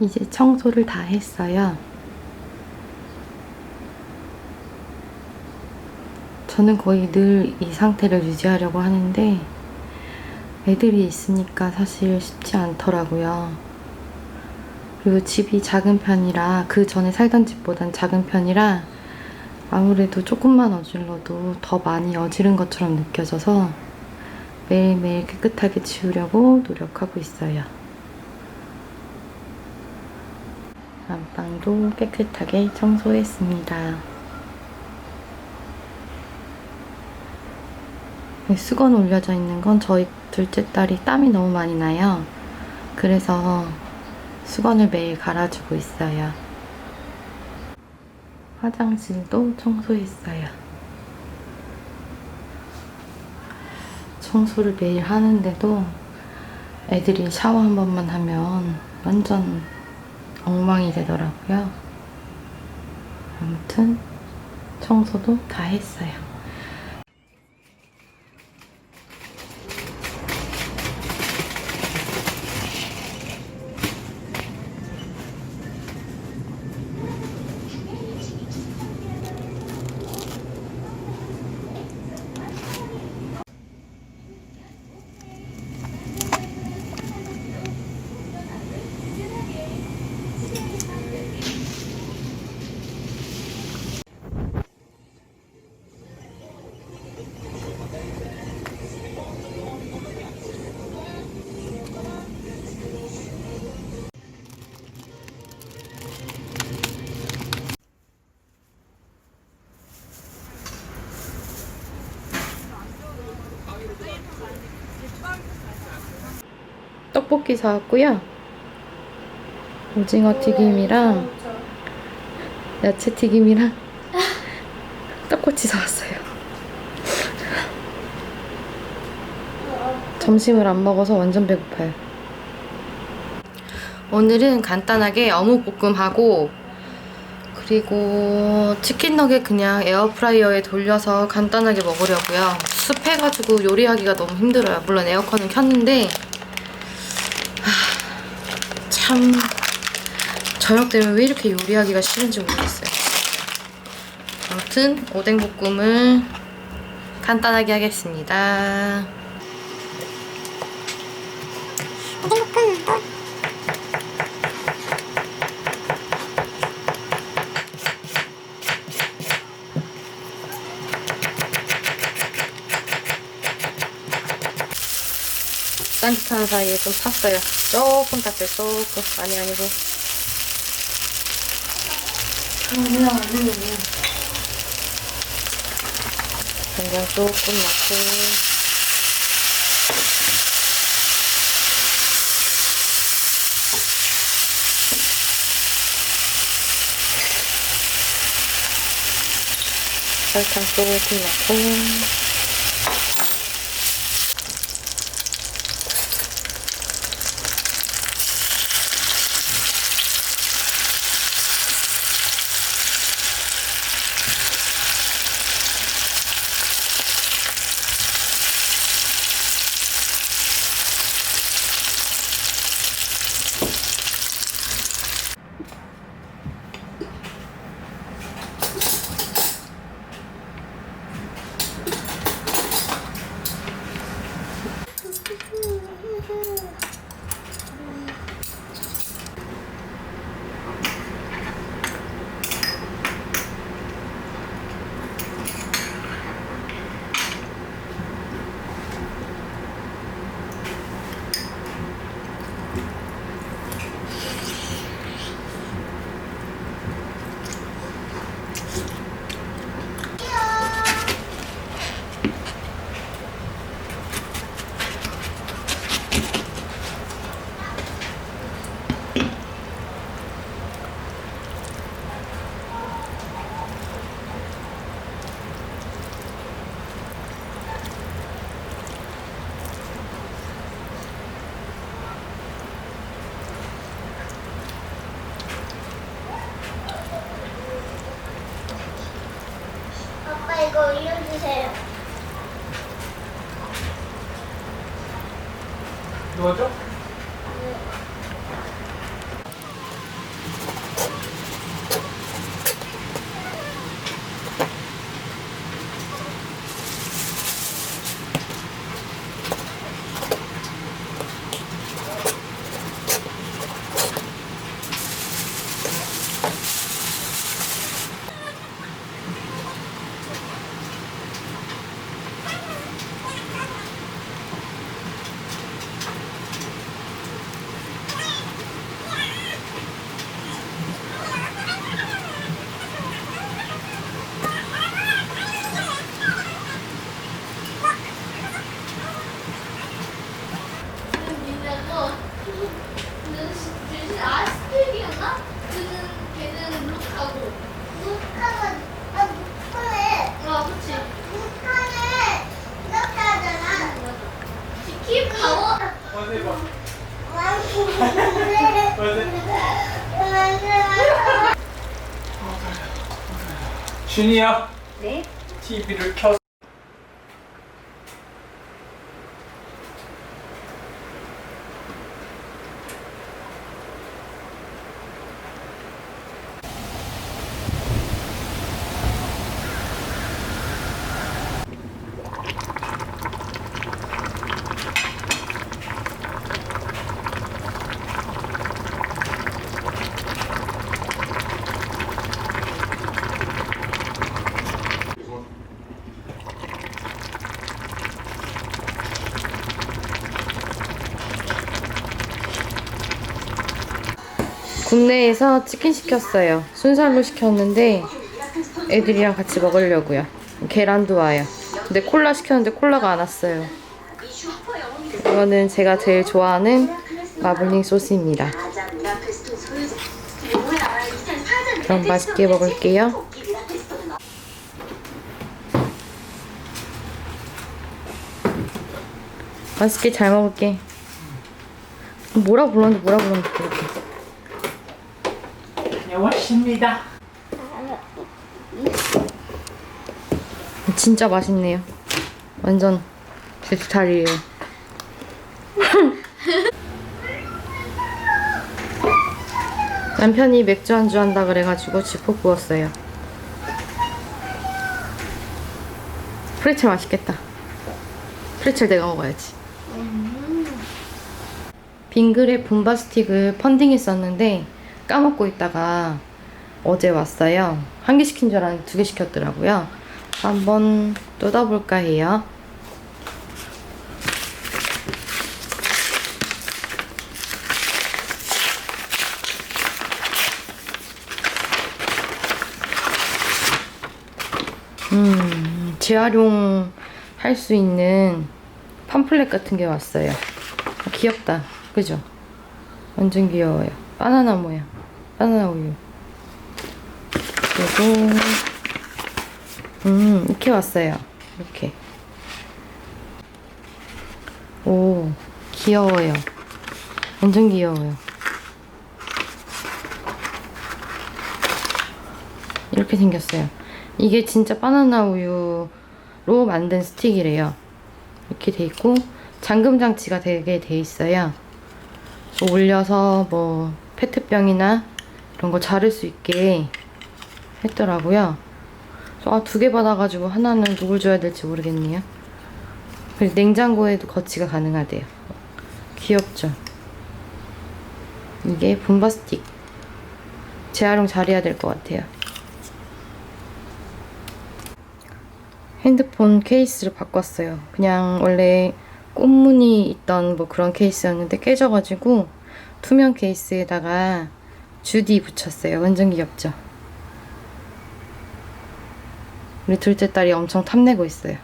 이제 청소를 다 했어요. 저는 거의 늘 이 상태를 유지하려고 하는데 애들이 있으니까 사실 쉽지 않더라고요. 그리고 집이 작은 편이라 그 전에 살던 집보단 작은 편이라 아무래도 조금만 어질러도 더 많이 어지른 것처럼 느껴져서 매일매일 깨끗하게 치우려고 노력하고 있어요. 안방도 깨끗하게 청소했습니다. 수건 올려져 있는 건 저희 둘째 딸이 땀이 너무 많이 나요. 그래서 수건을 매일 갈아주고 있어요. 화장실도 청소했어요. 청소를 매일 하는데도 애들이 샤워 한 번만 하면 완전 엉망이 되더라고요. 아무튼 청소도 다 했어요. 떡볶이 사왔고요. 오징어 튀김이랑 야채 튀김이랑 떡꼬치 사왔어요. 점심을 안 먹어서 완전 배고파요. 오늘은 간단하게 어묵볶음하고 그리고 치킨 너겟 그냥 에어프라이어에 돌려서 간단하게 먹으려고요. 습해가지고 요리하기가 너무 힘들어요. 물론 에어컨은 켰는데 참 저녁 되면 왜 이렇게 요리하기가 싫은지 모르겠어요. 아무튼 오뎅 볶음을 간단하게 하겠습니다. 딴짓하는 사이에 좀 탔어요. 조금 탔어요. 조금 많이 아니고. 된장 조금 넣고. 설탕 조금 넣고. 아빠 이거 올려 주세요. 누워줘? 준이야 네? TV를 켜 국내에서 치킨 시켰어요. 순살로 시켰는데 애들이랑 같이 먹으려고요. 계란도 와요. 근데 콜라 시켰는데 콜라가 안 왔어요. 이거는 제가 제일 좋아하는 마블링 소스입니다. 그럼 맛있게 먹을게요. 맛있게 잘 먹을게. 뭐라 불렀는데 뭐라 불렀는데 안녕하십니다 진짜 맛있네요. 완전 제 스타일이에요. 남편이 맥주 안주 한다 그래가지고 지포 구웠어요. 프레첼 맛있겠다. 프레첼 내가 먹어야지. 빙그레 봄바스틱을 펀딩했었는데 까먹고 있다가 어제 왔어요. 한 개 시킨 줄 알았는데 두 개 시켰더라고요. 한번 뜯어볼까 해요. 음, 재활용 할 수 있는 팜플렛 같은 게 왔어요. 아, 귀엽다. 그죠? 완전 귀여워요. 바나나 모양. 바나나 우유. 그리고 음, 이렇게 왔어요. 이렇게. 오, 귀여워요. 완전 귀여워요. 이렇게 생겼어요. 이게 진짜 바나나 우유로 만든 스틱이래요. 이렇게 돼 있고, 잠금 장치가 되게 돼 있어요. 올려서 뭐, 페트병이나 이런 거 자를 수 있게 했더라고요. 아, 두 개 받아가지고 하나는 누굴 줘야 될지 모르겠네요. 그리고 냉장고에도 거치가 가능하대요. 귀엽죠? 이게 봄바스틱. 재활용 잘해야 될 것 같아요. 핸드폰 케이스를 바꿨어요. 그냥 원래 꽃무늬 있던 뭐 그런 케이스였는데 깨져가지고 투명 케이스에다가 주디 붙였어요. 완전 귀엽죠? 우리 둘째 딸이 엄청 탐내고 있어요.